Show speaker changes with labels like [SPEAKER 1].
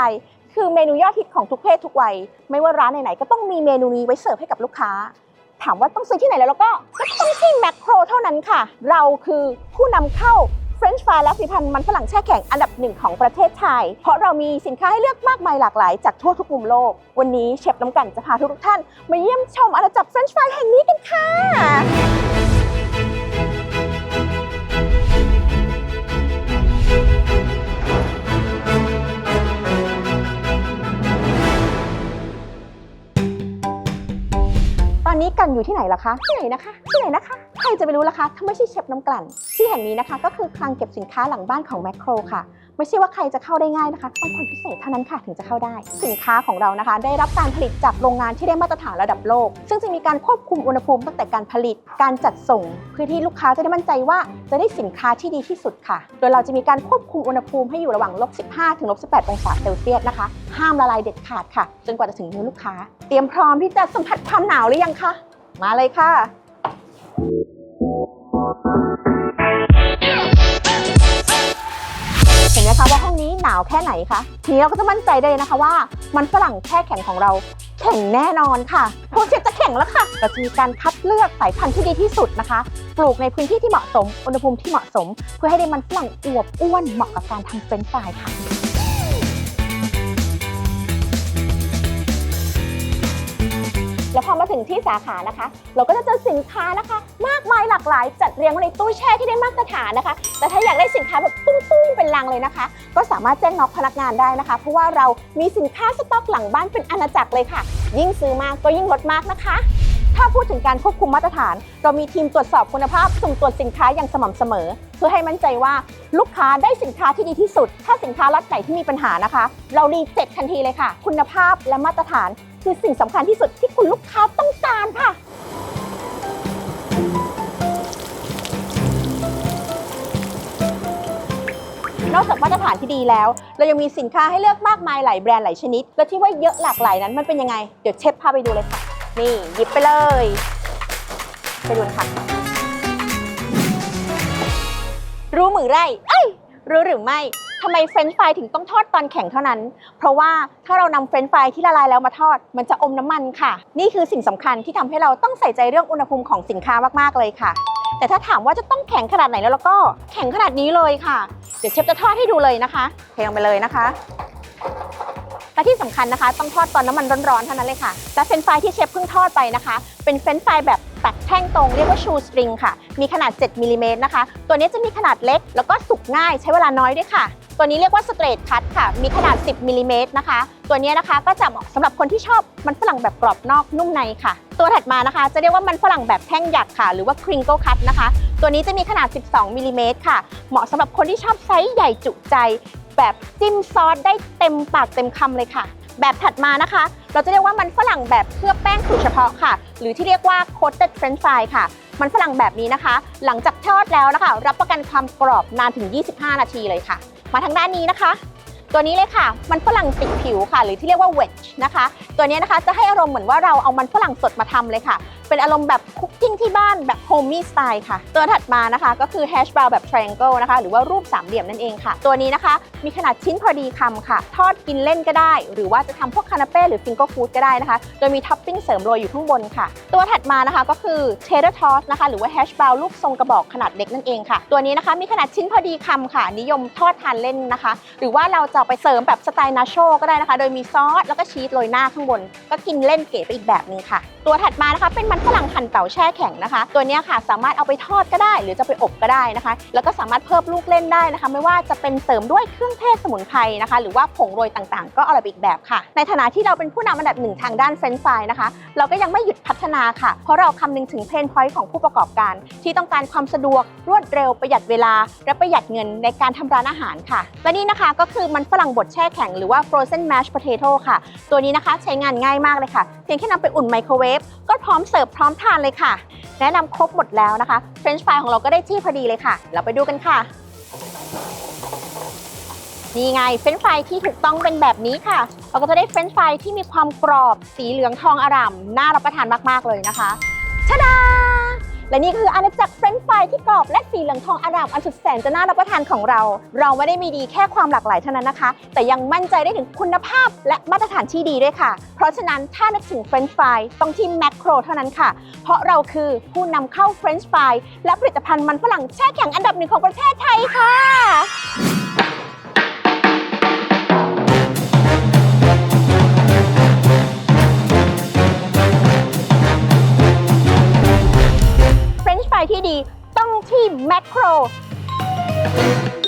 [SPEAKER 1] าย คือเมนูยอดฮิตของทุกเพศทุกวัย ไม่ว่าร้านไหนๆก็ต้องมีเมนูนี้ไว้เสิร์ฟให้กับลูกค้า ถามว่าต้องซื้อที่ไหนแล้วแล้วก็ก็ต้องที่แมคโครเท่านั้นค่ะ เราคือผู้นำเข้าเฟรนช์ฟรายและผลิตภัณฑ์มันฝรั่งแช่แข็งอันดับหนึ่งของประเทศไทย เพราะเรามีสินค้าให้เลือกมากมายหลากหลายจากทั่วทุกมุมโลก วันนี้เชฟน้ำกันจะพาทุกๆท่าน มาเยี่ยมชมอาณาจักรเฟรนช์ฟรายแห่งนี้กันค่ะ กันอยู่ที่ไหนล่ะคะ ที่ไหนนะคะ ที่ไหนนะคะ ใครจะไปรู้ล่ะคะ ถ้าไม่ใช่เชฟน้ำกลั่น ที่แห่งนี้นะคะ ก็คือคลังเก็บสินค้าหลังบ้านของแมคโครค่ะ ไม่ใช่ว่าใครจะเข้าได้ง่ายนะคะ ต้องคนพิเศษเท่านั้นค่ะถึงจะเข้าได้ สินค้าของเรานะคะ ได้รับการผลิตจากโรงงานที่ได้มาตรฐานระดับโลก ซึ่งจะมีการควบคุมอุณหภูมิตั้งแต่การผลิต การจัดส่ง เพื่อที่ลูกค้าจะได้มั่นใจว่าจะได้สินค้าที่ดีที่สุดค่ะ โดยเราจะมีการควบคุมอุณหภูมิให้อยู่ระหว่างลบ15ถึงลบ18องศาเซลเซียสนะคะ ห้ามละลายเด็ดขาดค่ะ จนกว่าจะถึงมือลูกค้า เตรียมพร้อมที่จะสัมผัสความหนาวหรือยังคะ มาเลยค่ะเห็นไหมคะว่าห้องนี้หนาวแค่ไหนคะทีนี้เราก็จะมั่นใจได้เลยนะคะว่า มันฝรั่งแช่แข็งของเราแข็งแน่นอนค่ะพวกเชฟจะแข็งแล้วค่ะเราจะมีการคัดเลือกสายพันธุ์ที่ดีที่สุดนะคะ ปลูกในพื้นที่ที่เหมาะสม อุณหภูมิที่เหมาะสม เพื่อให้ได้มันฝรั่งอวบอ้วนเหมาะกับการทำเฟรนช์ฟรายค่ะ แล้วพอมาถึงที่สาขานะคะ เราก็จะเจอสินค้านะคะ มากมายหลากหลาย จัดเรียงไว้ในตู้แช่ที่ได้มาตรฐานนะคะ แต่ถ้าอยากได้สินค้าแบบตุ้งๆเป็นลังเลยนะคะ ก็สามารถแจ้งน็อกพนักงานได้นะคะ เพราะว่าเรามีสินค้าสต็อกหลังบ้านเป็นอาณาจักรเลยค่ะ ยิ่งซื้อมากก็ยิ่งลดมากนะคะ ถ้าพูดถึงการควบคุมมาตรฐาน เรามีทีมตรวจสอบคุณภาพสุ่มตรวจสินค้าอย่างสม่ำเสมอ เพื่อให้มั่นใจว่าลูกค้าได้สินค้าที่ดีที่สุด ถ้าสินค้าล็อตไหนที่มีปัญหานะคะ เรารีเจ็คทันทีเลยค่ะ คุณภาพและมาตรฐาน คือสิ่งสำคัญที่สุดที่คุณลูกค้าต้องการค่ะ นอกจากมาตรฐานที่ดีแล้ว เรายังมีสินค้าให้เลือกมากมายหลายแบรนด์หลายชนิด และที่ว่าเยอะหลากหลายนั้นมันเป็นยังไง เดี๋ยวเชฟพาไปดูเลยค่ะ นี่หยิบไปเลย ไปดูนค่ะ รู้มือไรเอ้ย รู้หรือไม่ ทำไมเฟรนช์ฟรายถึงต้องทอดตอนแข็งเท่านั้น เพราะว่าถ้าเรานำเฟรนช์ฟรายที่ละลายแล้วมาทอด มันจะอมน้ำมันค่ะ นี่คือสิ่งสำคัญที่ทำให้เราต้องใส่ใจเรื่องอุณหภูมิของสินค้ามากๆเลยค่ะ แต่ถ้าถามว่าจะต้องแข็งขนาดไหนแล้วแล้วก็แข็งขนาดนี้เลยค่ะ เดี๋ยวเชฟจะทอดให้ดูเลยนะคะเทลงไปเลยนะคะและที่สำคัญนะคะ ต้องทอดตอนน้ำมันร้อนๆเท่านั้นเลยค่ะ และเฟรนช์ฟรายที่เชฟเพิ่งทอดไปนะคะ เป็นเฟรนช์ฟรายแบบตัดแท่งตรงเรียกว่าชูสตริงค่ะ มีขนาด 7มิลลิเมตรนะคะ ตัวนี้จะมีขนาดเล็ก แล้วก็สุกง่ายใช้เวลาน้อยด้วยค่ะ ตัวนี้เรียกว่าสเตรทคัตค่ะ มีขนาด 10มิลลิเมตรนะคะ ตัวนี้นะคะก็จะเหมาะสำหรับคนที่ชอบมันฝรั่งแบบกรอบนอกนุ่มในค่ะ ตัวถัดมานะคะ จะเรียกว่ามันฝรั่งแบบแท่งหยักค่ะ หรือว่า crinkle cut นะคะ ตัวนี้จะมีขนาด 12มิลลิเมตรค่ะ เหมาะสำหรับคนที่ชอบไซส์ใหญ่จุใจ แบบจิ้มซอสได้เต็มปากเต็มคำเลยค่ะ แบบถัดมานะคะ เราจะเรียกว่ามันฝรั่งแบบเคลือบแป้งสูตรเฉพาะค่ะ หรือที่เรียกว่า coated french fry ค่ะมันฝรั่งแบบนี้นะคะ หลังจากทอดแล้วนะคะ รับประกันความกรอบนานถึง 25 นาทีเลยค่ะ มาทางด้านนี้นะคะ ตัวนี้เลยค่ะ มันฝรั่งติดผิวค่ะ หรือที่เรียกว่าเวชนะคะ ตัวนี้นะคะจะให้อารมณ์เหมือนว่าเราเอามันฝรั่งสดมาทำเลยค่ะ เป็นอารมณ์แบบคุกกิ้งที่บ้านแบบโฮมมี่สไตล์ค่ะ ตัวถัดมานะคะก็คือ hash brown แบบ triangle นะคะ หรือว่ารูปสามเหลี่ยมนั่นเองค่ะ ตัวนี้นะคะ มีขนาดชิ้นพอดีคำค่ะ ทอดกินเล่นก็ได้ หรือว่าจะทำพวกคานาเป้หรือ finger food ก็ได้นะคะ โดยมีท็อปปิ้งเสริมโรยอยู่ข้างบนค่ะ ตัวถัดมานะคะก็คือ cheddar toast นะคะ หรือว่า hash brown รูปทรงกระบอกขนาดเล็กนั่นเองค่ะ ตัวนี้นะคะมีขนาดชิ้นพอดีคำค่ะ นิยมทอดทานเล่นนะคะ หรือว่าเราจะไปเสริมแบบสไตล์นาโชก็ได้นะคะ โดยมีซอสแล้วก็ชีสโรยหน้าข้างบน ก็กินเล่นเก๋ไปอีกแบบนึงค่ะ ตัวถัดมานะคะเป็นมันฝรั่งหั่นเต๋าแช่แข็งนะคะ ตัวนี้ค่ะสามารถเอาไปทอดก็ได้ หรือจะไปอบก็ได้นะคะ แล้วก็สามารถเพิ่มลูกเล่นได้นะคะ ไม่ว่าจะเป็นเสริมด้วยเครื่องเทศสมุนไพรนะคะ หรือว่าผงโรยต่างๆ ก็อร่อยไปอีกแบบค่ะ ในฐานะที่เราเป็นผู้นำอันดับหนึ่งทางด้านเฟรนช์ฟรายนะคะ เราก็ยังไม่หยุดพัฒนาค่ะ เพราะเราคำนึงถึงเพนพอยต์ของผู้ประกอบการ ที่ต้องการความสะดวกรวดเร็วประหยัดเวลา และประหยัดเงินในการทำร้านอาหารค่ะ และนี่นะคะก็คือมันฝรั่งบดแช่แข็งหรือว่า frozen mashed potato ค่ะ ตัวนี้นะคะใช้งานง่ายมากเลยค่ะ เพียงแค่นำไปอุ่นไมโครเวฟก็พร้อมเสิร์ฟพร้อมทานเลยค่ะ แนะนำครบหมดแล้วนะคะเฟรนช์ฟรายของเราก็ได้ที่พอดีเลยค่ะ เราไปดูกันค่ะ นี่ไงเฟรนช์ฟรายที่ถูกต้องเป็นแบบนี้ค่ะ เราก็จะได้เฟรนช์ฟรายที่มีความกรอบสีเหลืองทองอร่ามน่ารับประทานมากๆเลยนะคะชะดา และนี่คืออาณาจักรเฟรนช์ฟรายที่กรอบและสีเหลืองทองอารามอันสุดแสนจะน่ารับประทานของเรา เราไม่ได้มีดีแค่ความหลากหลายเท่านั้นนะคะ แต่ยังมั่นใจได้ถึงคุณภาพและมาตรฐานที่ดีด้วยค่ะ เพราะฉะนั้นถ้านึกถึงเฟรนช์ฟรายต้องที่แมคโครเท่านั้นค่ะ เพราะเราคือผู้นำเข้าเฟรนช์ฟรายและผลิตภัณฑ์มันฝรั่งแช่แข็งอันดับหนึ่งของประเทศไทยค่ะ แมคโคร